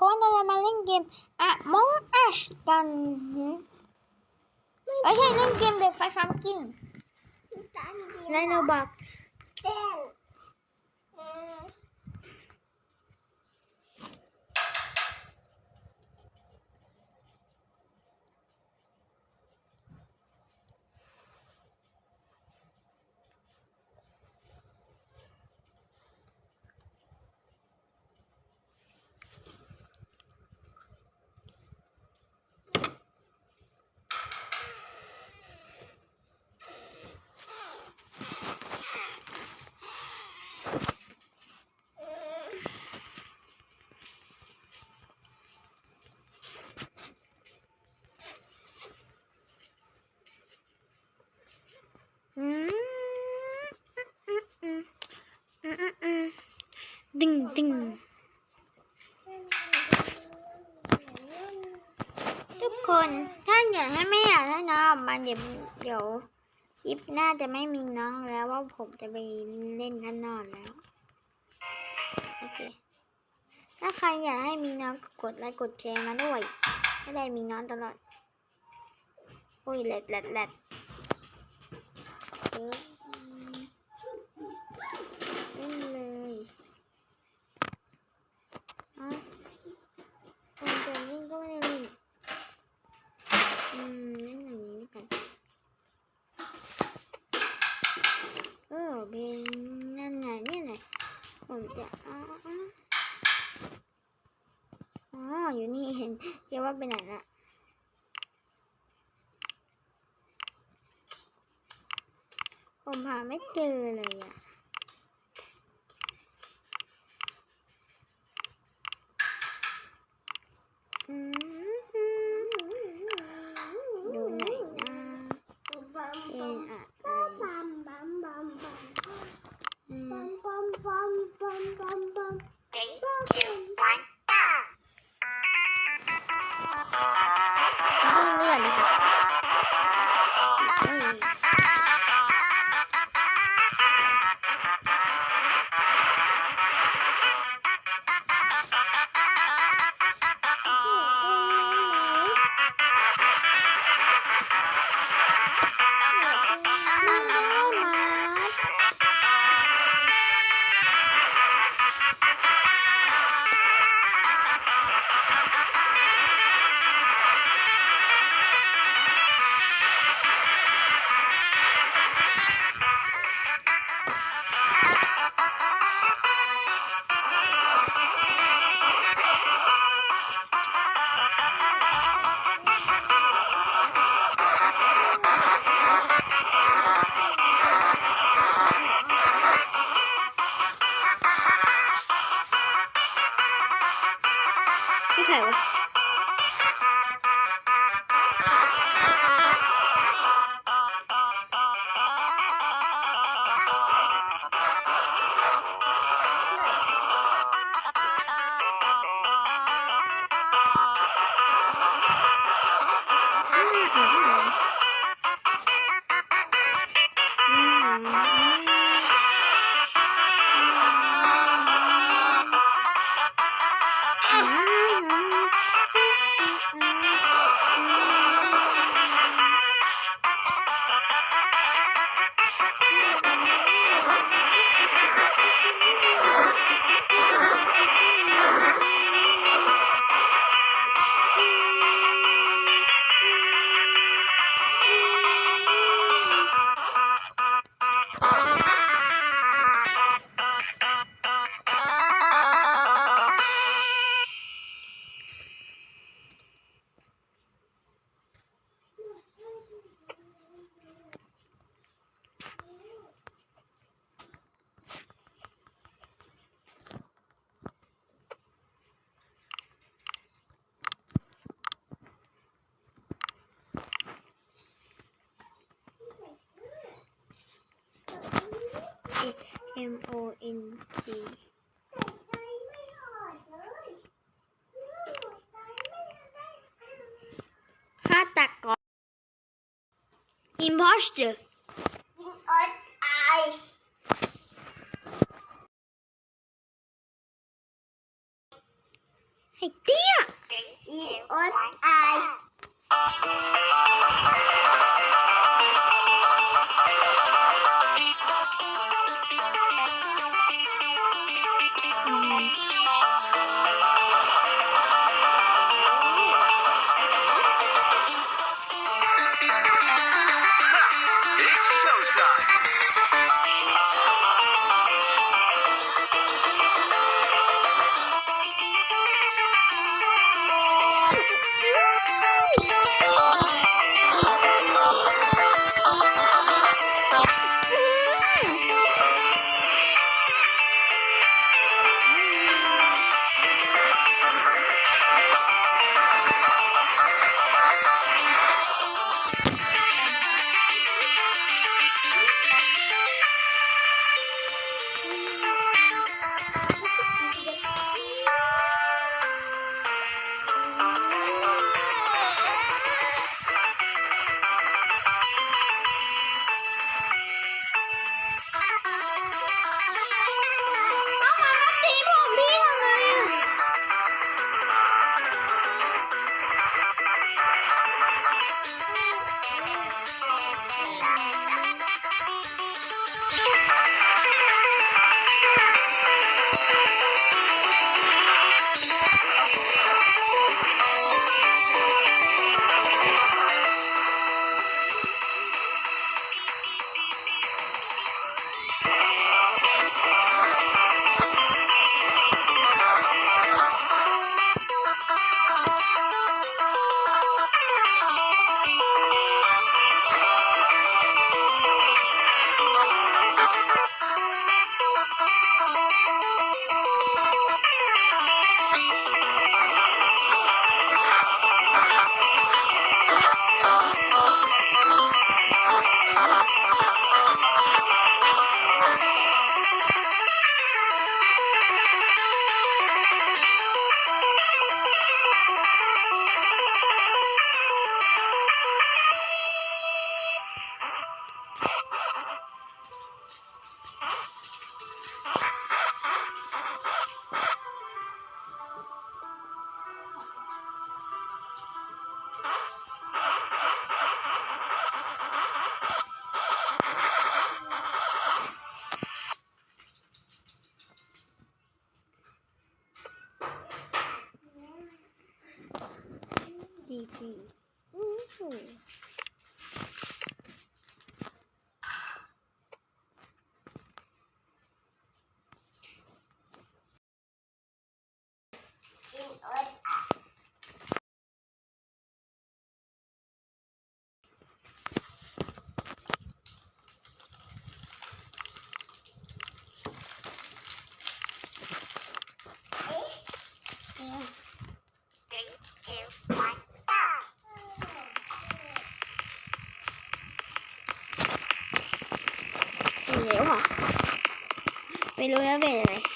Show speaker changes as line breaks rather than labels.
คนเรามาเล่นเกมอะมองอัชกันไม่ใช่เล่นเกมเด็กไฟฟ้ากินในโนบอก
เต้นเออ
อืม ดึงดึงทุกคนถ้าอยากให้ไม่อยากให้น้องออกมาเดี๋ยวเดี๋ยวคลิปหน้าจะไม่มีน้องแล้วว่าผมจะไปเล่นข้างนอกแล้วโอเคถ้าใครอยากให้มีน้องกดไลค์กดแชร์มาด้วยจะได้มีน้องตลอดอุ้ยแหลดแหลดแหลด เออเล่นเลยเอะคนจะเล่น ก็ไม่ได้เล่นอืมเล่นอย่างนี้แล้วกัน เออเป็นนั่นไงนี่ไงผมจะอ๋ออ๋ออยู่นี่เห็นเรียกว่าไปไหนละผมหาไม่เจอเลยอะ เอ็
ม
โอเอ็นจี
ใจไม่ออกเลยใจไม่ได้
ฆาตกร imposter
ยิงอดอาย
ไอ้เตี้ย
Three,
อี
two,
โอ๊ต
one,
อ
ดีดีอู้หู
อีโอ๊ตอาย
เนี่ย
Three, two, one, go.
เป็นเหลวเหรอ ไม่